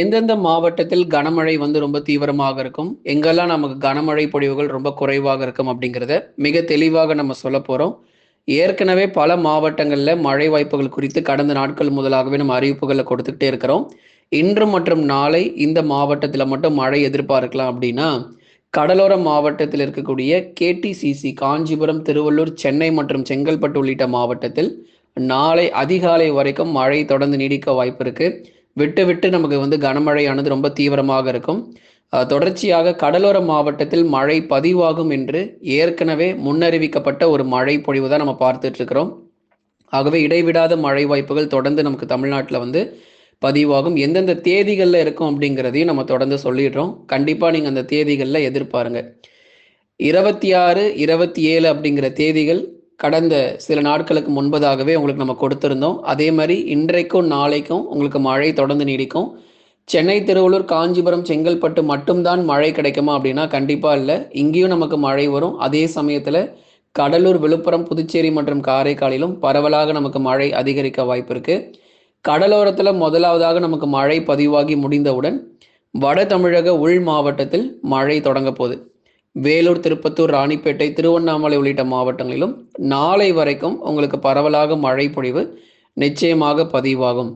எந்தெந்த மாவட்டத்தில் கனமழை வந்து ரொம்ப தீவிரமாக இருக்கும்? எங்கெல்லாம் நமக்கு கனமழை பொழிவுகள் ரொம்ப குறைவாக இருக்கும் அப்படிங்கிறத மிக தெளிவாக நம்ம சொல்ல போகிறோம் ஏற்கனவே பல மாவட்டங்களில் மழை வாய்ப்புகள் குறித்து கடந்த நாட்கள் முதலாகவே நம்ம அறிவிப்புகளை கொடுத்துக்கிட்டே இருக்கிறோம். இன்று மற்றும் நாளை இந்த மாவட்டத்தில் மட்டும் மழை எதிர்பார்க்கலாம் அப்படின்னா கடலோர மாவட்டத்தில் இருக்கக்கூடிய கேடிசிசி காஞ்சிபுரம் திருவள்ளூர் சென்னை மற்றும் செங்கல்பட்டு உள்ளிட்ட மாவட்டத்தில் நாளை அதிகாலை வரைக்கும் மழை தொடர்ந்து நீடிக்க வாய்ப்பு இருக்குது விட்டு விட்டு நமக்கு வந்து கனமழையானது ரொம்ப தீவிரமாக இருக்கும். தொடர்ச்சியாக கடலோர மாவட்டத்தில் மழை பதிவாகும் என்று ஏற்கனவே முன்னறிவிக்கப்பட்ட ஒரு மழை பொழிவு தான் நம்ம பார்த்துட்டு இருக்கிறோம். ஆகவே இடைவிடாத மழை வாய்ப்புகள் தொடர்ந்து நமக்கு தமிழ்நாட்டில் வந்து பதிவாகும். எந்தெந்த தேதிகளில் இருக்கும் அப்படிங்கிறதையும் நம்ம தொடர்ந்து சொல்லிடுறோம். கண்டிப்பாக நீங்கள் அந்த தேதிகளில் எதிர்பாருங்க. இருபத்தி ஆறு இருபத்தி ஏழு அப்படிங்கிற தேதிகள் கடந்த சில நாட்களுக்கு முன்பதாகவே உங்களுக்கு நம்ம கொடுத்துருந்தோம். அதே மாதிரி இன்றைக்கும் நாளைக்கும் உங்களுக்கு மழை தொடர்ந்து நீடிக்கும். சென்னை திருவள்ளூர் காஞ்சிபுரம் செங்கல்பட்டு மட்டும்தான் மழை கிடைக்குமா அப்படின்னா கண்டிப்பாக இல்லை. இங்கேயும் நமக்கு மழை வரும். அதே சமயத்தில் கடலூர் விழுப்புரம் புதுச்சேரி மற்றும் காரைக்காலிலும் பரவலாக நமக்கு மழை அதிகரிக்க வாய்ப்பு இருக்குது கடலோரத்தில் முதலாவதாக நமக்கு மழை பதிவாகி முடிந்தவுடன் வட தமிழக உள் மாவட்டத்தில் மழை தொடங்க போகுது. வேலூர் திருப்பத்தூர் ராணிப்பேட்டை திருவண்ணாமலை உள்ளிட்ட மாவட்டங்களிலும் நாளை வரைக்கும் உங்களுக்கு பரவலாக மழை பொழிவு நிச்சயமாக பதிவாகும்.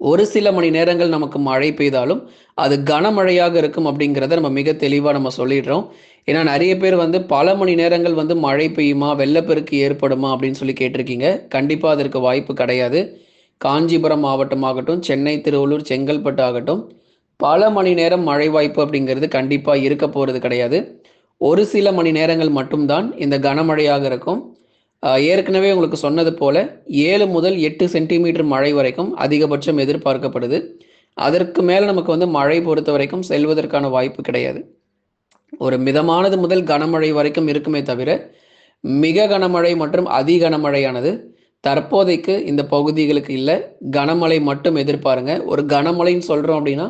ஒரு சில மணி நேரங்கள் நமக்கு மழை பெய்தாலும் அது கனமழையாக இருக்கும் அப்படிங்கிறத நம்ம மிக தெளிவாக நம்ம சொல்லிடுறோம். ஏன்னா நிறைய பேர் வந்து பல மணி நேரங்கள் வந்து மழை பெய்யுமா வெள்ளப்பெருக்கு ஏற்படுமா அப்படின்னு சொல்லி கேட்டிருக்கீங்க. கண்டிப்பாக அதற்கு வாய்ப்பு கிடையாது. காஞ்சிபுரம் மாவட்டமாகட்டும் சென்னை திருவள்ளூர் செங்கல்பட்டு ஆகட்டும் பல மணி நேரம் மழை வாய்ப்பு அப்படிங்கிறது கண்டிப்பாக இருக்க போகிறது கிடையாது. ஒரு சில மணி நேரங்கள் மட்டும்தான் இந்த கனமழையாக இருக்கும். ஏற்கனவே உங்களுக்கு சொன்னது போல ஏழு முதல் எட்டு சென்டிமீட்டர் மழை வரைக்கும் அதிகபட்சம் எதிர்பார்க்கப்படுது. அதற்கு மேலே நமக்கு வந்து மழை பொறுத்த வரைக்கும் செல்வதற்கான வாய்ப்பு கிடையாது. ஒரு மிதமானது முதல் கனமழை வரைக்கும் இருக்குமே தவிர மிக கனமழை மற்றும் அதி கனமழையானது தற்போதைக்கு இந்த பகுதிகளுக்கு இல்லை. கனமழை மட்டும் எதிர்பாருங்க. ஒரு கனமழைன்னு சொல்கிறோம் அப்படின்னா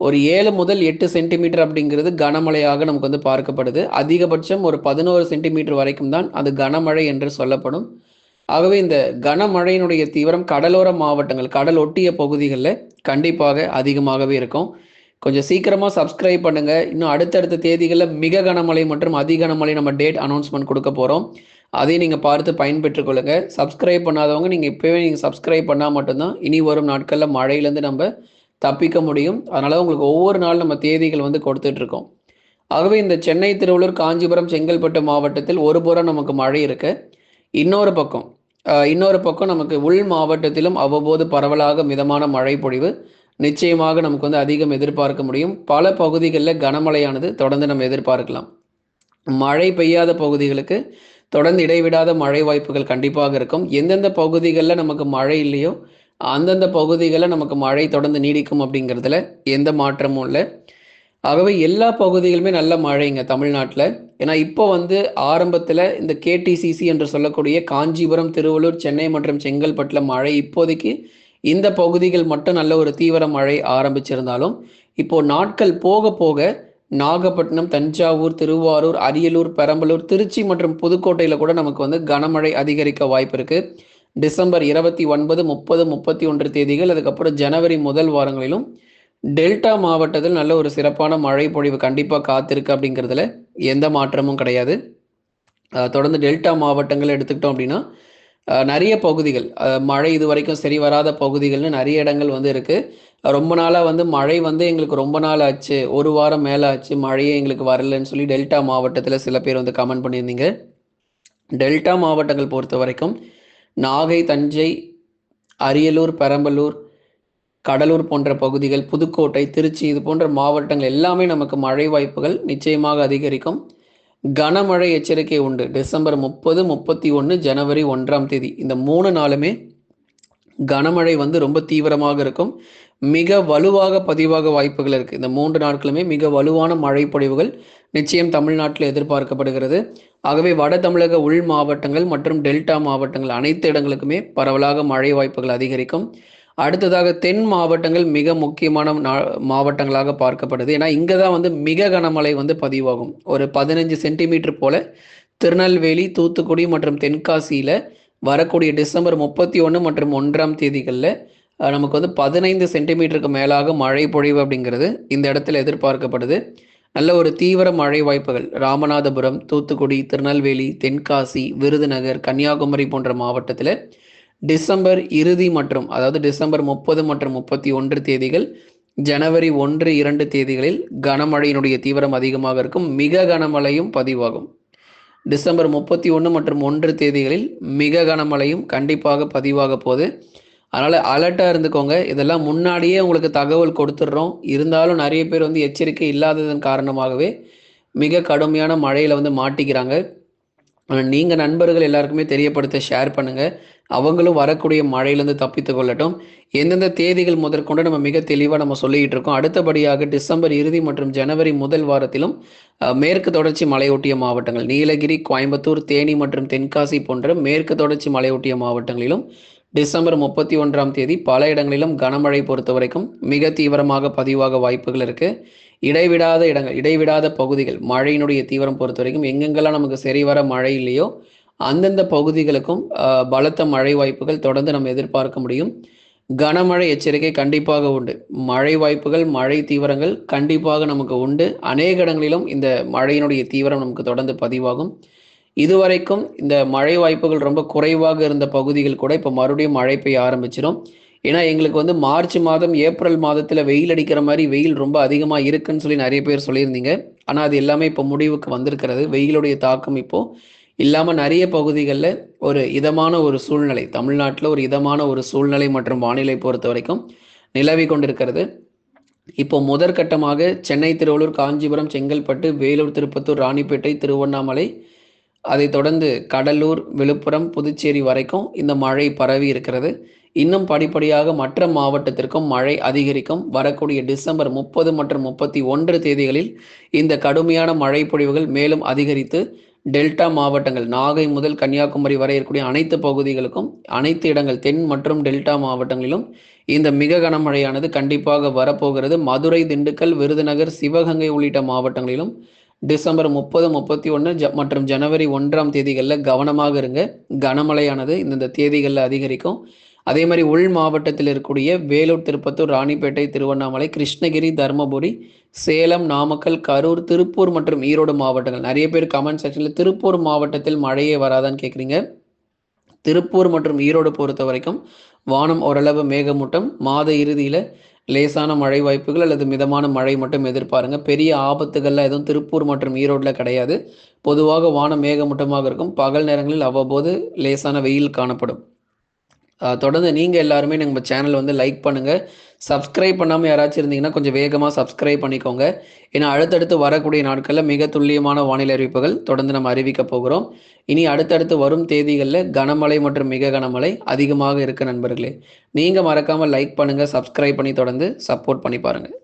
ஒரு ஏழு முதல் எட்டு சென்டிமீட்டர் அப்படிங்கிறது கனமழையாக நமக்கு வந்து பார்க்கப்படுது. அதிகபட்சம் ஒரு பதினோரு சென்டிமீட்டர் வரைக்கும் தான் அது கனமழை என்று சொல்லப்படும். ஆகவே இந்த கனமழையினுடைய தீவிரம் கடலோர மாவட்டங்கள் கடல் ஒட்டிய பகுதிகளில் கண்டிப்பாக அதிகமாகவே இருக்கும். கொஞ்சம் சீக்கிரமாக சப்ஸ்கிரைப் பண்ணுங்க. இன்னும் அடுத்தடுத்த தேதிகளில் மிக கனமழை மற்றும் அதி கனமழை நம்ம டேட் அனௌன்ஸ்மெண்ட் கொடுக்க போகிறோம் அதையும் நீங்கள் பார்த்து பயன்பெற்றுக் கொள்ளுங்க. சப்ஸ்கிரைப் பண்ணாதவங்க நீங்கள் இப்போவே நீங்கள் சப்ஸ்கிரைப் பண்ணால் மட்டும்தான் இனி வரும் நாட்களில் மழையிலேருந்து நம்ம தப்பிக்க முடியும். அதனால உங்களுக்கு ஒவ்வொரு நாள் நம்ம தேதிகள் வந்து கொடுத்துட்டு இருக்கோம் ஆகவே இந்த சென்னை திருவள்ளூர் காஞ்சிபுரம் செங்கல்பட்டு மாவட்டத்தில் ஒரு புறம் நமக்கு மழை இருக்கு. இன்னொரு பக்கம் இன்னொரு பக்கம் நமக்கு உள் மாவட்டத்திலும் அவ்வப்போது பரவலாக மிதமான மழை பொழிவு நிச்சயமாக நமக்கு வந்து அதிகம் எதிர்பார்க்க முடியும். பல பகுதிகளில் கனமழையானது தொடர்ந்து நம்ம எதிர்பார்க்கலாம். மழை பெய்யாத பகுதிகளுக்கு தொடர்ந்து இடைவிடாத மழை வாய்ப்புகள் கண்டிப்பாக இருக்கும். எந்தெந்த பகுதிகளில் நமக்கு மழை இல்லையோ அந்தந்த பகுதிகளில் நமக்கு மழை தொடர்ந்து நீடிக்கும் அப்படிங்கிறதுல எந்த மாற்றமும் இல்லை. ஆகவே எல்லா பகுதிகளுமே நல்ல மழைங்க தமிழ்நாட்டில். ஏன்னா இப்போ வந்து ஆரம்பத்தில் இந்த கேடிசிசி என்று சொல்லக்கூடிய காஞ்சிபுரம் திருவள்ளூர் சென்னை மற்றும் செங்கல்பட்டில் மழை இப்போதைக்கு இந்த பகுதிகள் மட்டும் நல்ல ஒரு தீவிர மழை ஆரம்பிச்சிருந்தாலும் இப்போ நாட்கள் போக போக நாகப்பட்டினம் தஞ்சாவூர் திருவாரூர் அரியலூர் பெரம்பலூர் திருச்சி மற்றும் புதுக்கோட்டையில் கூட நமக்கு வந்து கனமழை அதிகரிக்க வாய்ப்பு இருக்குது டிசம்பர் இருபத்தி ஒன்பது முப்பது முப்பத்தி ஒன்று தேதிகள் அதுக்கப்புறம் ஜனவரி முதல் வாரங்களிலும் டெல்டா மாவட்டத்தில் நல்ல ஒரு சிறப்பான மழை பொழிவு கண்டிப்பாக காத்திருக்கு அப்படிங்கிறதுல எந்த மாற்றமும் கிடையாது. தொடர்ந்து டெல்டா மாவட்டங்கள் எடுத்துக்கிட்டோம் அப்படின்னா நிறைய பகுதிகள் மழை இது வரைக்கும் சரி வராத பகுதிகள்னு நிறைய இடங்கள் வந்து இருக்குது ரொம்ப நாளாக வந்து மழை வந்து எங்களுக்கு ரொம்ப நாள் ஆச்சு ஒரு வாரம் மேலே ஆச்சு மழையே எங்களுக்கு வரலன்னு சொல்லி டெல்டா மாவட்டத்தில் சில பேர் வந்து கமெண்ட் பண்ணியிருந்தீங்க. டெல்டா மாவட்டங்கள் பொறுத்த வரைக்கும் நாகை தஞ்சை அரியலூர் பெரம்பலூர் கடலூர் போன்ற பகுதிகள் புதுக்கோட்டை திருச்சி இது போன்ற மாவட்டங்கள் எல்லாமே நமக்கு மழை வாய்ப்புகள் நிச்சயமாக அதிகரிக்கும். கனமழை எச்சரிக்கை உண்டு. டிசம்பர் முப்பது முப்பத்தி ஒன்று ஜனவரி ஒன்றாம் தேதி. இந்த மூணு நாளுமே கனமழை வந்து ரொம்ப தீவிரமாக இருக்கும். மிக வலுவாக பதிவாக வாய்ப்புகள் இருக்குது இந்த மூன்று நாட்களுமே மிக வலுவான மழை பொழிவுகள் நிச்சயம் தமிழ்நாட்டில் எதிர்பார்க்கப்படுகிறது. ஆகவே வட தமிழக உள் மாவட்டங்கள் மற்றும் டெல்டா மாவட்டங்கள் அனைத்து இடங்களுக்குமே பரவலாக மழை வாய்ப்புகள் அதிகரிக்கும். அடுத்ததாக தென் மாவட்டங்கள் மிக முக்கியமான நா- மாவட்டங்களாக பார்க்கப்படுது. ஏன்னா இங்கே தான் வந்து மிக கனமழை வந்து பதிவாகும். ஒரு பதினஞ்சு சென்டிமீட்டர் போல திருநெல்வேலி தூத்துக்குடி மற்றும் தென்காசியில் வரக்கூடிய டிசம்பர் முப்பத்தி ஒன்று மற்றும் ஒன்றாம் தேதிகளில் நமக்கு வந்து பதினைந்து சென்டிமீட்டருக்கு மேலாக மழை பொழிவு அப்படிங்கிறது இந்த இடத்துல எதிர்பார்க்கப்படுது. நல்ல ஒரு தீவிர மழை வாய்ப்புகள். ராமநாதபுரம் தூத்துக்குடி திருநெல்வேலி தென்காசி விருதுநகர் கன்னியாகுமரி போன்ற மாவட்டத்தில் டிசம்பர் இறுதி மற்றும் அதாவது டிசம்பர் முப்பது மற்றும் முப்பத்தி ஒன்று தேதிகள் ஜனவரி ஒன்று இரண்டு தேதிகளில் கனமழையினுடைய தீவிரம் அதிகமாக இருக்கும். மிக கனமழையும் பதிவாகும். டிசம்பர் முப்பத்தி ஒன்று மற்றும் ஒன்று தேதிகளில் மிக கனமழையும் கண்டிப்பாக பதிவாக போகுது. அதனால் அலர்ட்டாக இருந்துக்கோங்க. இதெல்லாம் முன்னாடியே உங்களுக்கு தகவல் கொடுத்துட்றோம். இருந்தாலும் நிறைய பேர் வந்து எச்சரிக்கை இல்லாததன் காரணமாகவே மிக கடுமையான மழையில் வந்து மாட்டிக்கிறாங்க. நீங்கள் நண்பர்கள் எல்லாருக்குமே தெரியப்படுத்த ஷேர் பண்ணுங்கள் அவங்களும் வரக்கூடிய மழையிலேருந்து தப்பித்து கொள்ளட்டும். எந்தெந்த தேதிகள் முதற்கொண்டு நம்ம மிக தெளிவாக நம்ம சொல்லிக்கிட்டு இருக்கோம். அடுத்தபடியாக டிசம்பர் இறுதி மற்றும் ஜனவரி முதல் வாரத்திலும் மேற்கு தொடர்ச்சி மலையொட்டிய மாவட்டங்கள் நீலகிரி கோயம்புத்தூர் தேனி மற்றும் தென்காசி போன்ற மேற்கு தொடர்ச்சி மலையொட்டிய மாவட்டங்களிலும் டிசம்பர் முப்பத்தி ஒன்றாம் தேதி பல இடங்களிலும் கனமழை பொறுத்த வரைக்கும் மிக தீவிரமாக பதிவாக வாய்ப்புகள் இருக்குது இடைவிடாத இடங்கள் இடைவிடாத பகுதிகள் மழையினுடைய தீவிரம் பொறுத்த வரைக்கும் எங்கெங்கெல்லாம் நமக்கு சரிவர மழை இல்லையோ அந்தந்த பகுதிகளுக்கும் பலத்த மழை வாய்ப்புகள் தொடர்ந்து நம்ம எதிர்பார்க்க முடியும். கனமழை எச்சரிக்கை கண்டிப்பாக உண்டு. மழை வாய்ப்புகள் மழை தீவிரங்கள் கண்டிப்பாக நமக்கு உண்டு. அநேக இடங்களிலும் இந்த மழையினுடைய தீவிரம் நமக்கு தொடர்ந்து பதிவாகும். இதுவரைக்கும் இந்த மழை வாய்ப்புகள் ரொம்ப குறைவாக இருந்த பகுதிகள் கூட இப்போ மறுபடியும் மழை பெய்ய ஆரம்பிச்சிடும் ஏன்னா எங்களுக்கு வந்து மார்ச் மாதம் ஏப்ரல் மாதத்தில் வெயில் அடிக்கிற மாதிரி வெயில் ரொம்ப அதிகமாக இருக்குன்னு சொல்லி நிறைய பேர் சொல்லியிருந்தீங்க. ஆனால் அது எல்லாமே இப்போ முடிவுக்கு வந்திருக்கிறது. வெயிலுடைய தாக்கம் இப்போ இல்லாமல் நிறைய பகுதிகளில் ஒரு இதமான ஒரு சூழ்நிலை. தமிழ்நாட்டில் ஒரு இதமான ஒரு சூழ்நிலை மற்றும் வானிலை பொறுத்த வரைக்கும் நிலவி கொண்டிருக்கிறது. இப்போ முதற்கட்டமாக சென்னை திருவள்ளூர் காஞ்சிபுரம் செங்கல்பட்டு வேலூர் திருப்பத்தூர் ராணிப்பேட்டை திருவண்ணாமலை அதைத் தொடர்ந்து கடலூர் விழுப்புரம் புதுச்சேரி வரைக்கும் இந்த மழை பரவி இருக்கிறது. இன்னும் படிப்படியாக மற்ற மாவட்டத்திற்கும் மழை அதிகரிக்கும். வரக்கூடிய டிசம்பர் முப்பது மற்றும் முப்பத்தி ஒன்று தேதிகளில் இந்த கடுமையான மழை பொழிவுகள் மேலும் அதிகரித்து டெல்டா மாவட்டங்கள் நாகை முதல் கன்னியாகுமரி வரை இருக்கக்கூடிய அனைத்து பகுதிகளுக்கும் அனைத்து இடங்கள் தென் மற்றும் டெல்டா மாவட்டங்களிலும் இந்த மிக கனமழையானது கண்டிப்பாக வரப்போகிறது. மதுரை திண்டுக்கல் விருதுநகர் சிவகங்கை உள்ளிட்ட மாவட்டங்களிலும் டிசம்பர் முப்பது முப்பத்தி ஒன்று ஜ மற்றும் ஜனவரி ஒன்றாம் தேதிகளில் கவனமாக இருங்க. கனமழையானது இந்தந்த தேதிகளில் அதிகரிக்கும். அதே மாதிரி உள் மாவட்டத்தில் இருக்கக்கூடிய வேலூர் திருப்பத்தூர் ராணிப்பேட்டை திருவண்ணாமலை கிருஷ்ணகிரி தருமபுரி சேலம் நாமக்கல் கரூர் திருப்பூர் மற்றும் ஈரோடு மாவட்டங்கள். நிறைய பேர் கமெண்ட் செக்ஷனில் திருப்பூர் மாவட்டத்தில் மழையே வராதான்னு கேட்குறீங்க திருப்பூர் மற்றும் ஈரோடு பொறுத்த வரைக்கும் வானம் ஓரளவு மேகமூட்டம். மாத இறுதியில் லேசான மழை வாய்ப்புகள் அல்லது மிதமான மழை மட்டும் எதிர்பாருங்க. பெரிய ஆபத்துகள்லாம் எதுவும் திருப்பூர் மற்றும் ஈரோட்டில் கிடையாது. பொதுவாக வானம் மேகமூட்டமாக இருக்கும். பகல் நேரங்களில் அவ்வப்போது லேசான வெயில் காணப்படும். தொடர்ந்து நீங்கள் எல்லாருமே நம்ம சேனல் வந்து லைக் பண்ணுங்கள் சப்ஸ்கிரைப் பண்ணாமல் யாராச்சும் இருந்தீங்கன்னா கொஞ்சம் வேகமாக சப்ஸ்கிரைப் பண்ணிக்கோங்க. ஏன்னா அடுத்தடுத்து வரக்கூடிய நாட்களில் மிக துல்லியமான வானிலை அறிவிப்புகள் தொடர்ந்து நம்ம அறிவிக்க போகிறோம். இனி அடுத்தடுத்து வரும் தேதிகளில் கனமழை மற்றும் மிக கனமழை அதிகமாக இருக்க நண்பர்களே நீங்கள் மறக்காமல் லைக் பண்ணுங்கள் சப்ஸ்கிரைப் பண்ணி தொடர்ந்து சப்போர்ட் பண்ணி பாருங்கள்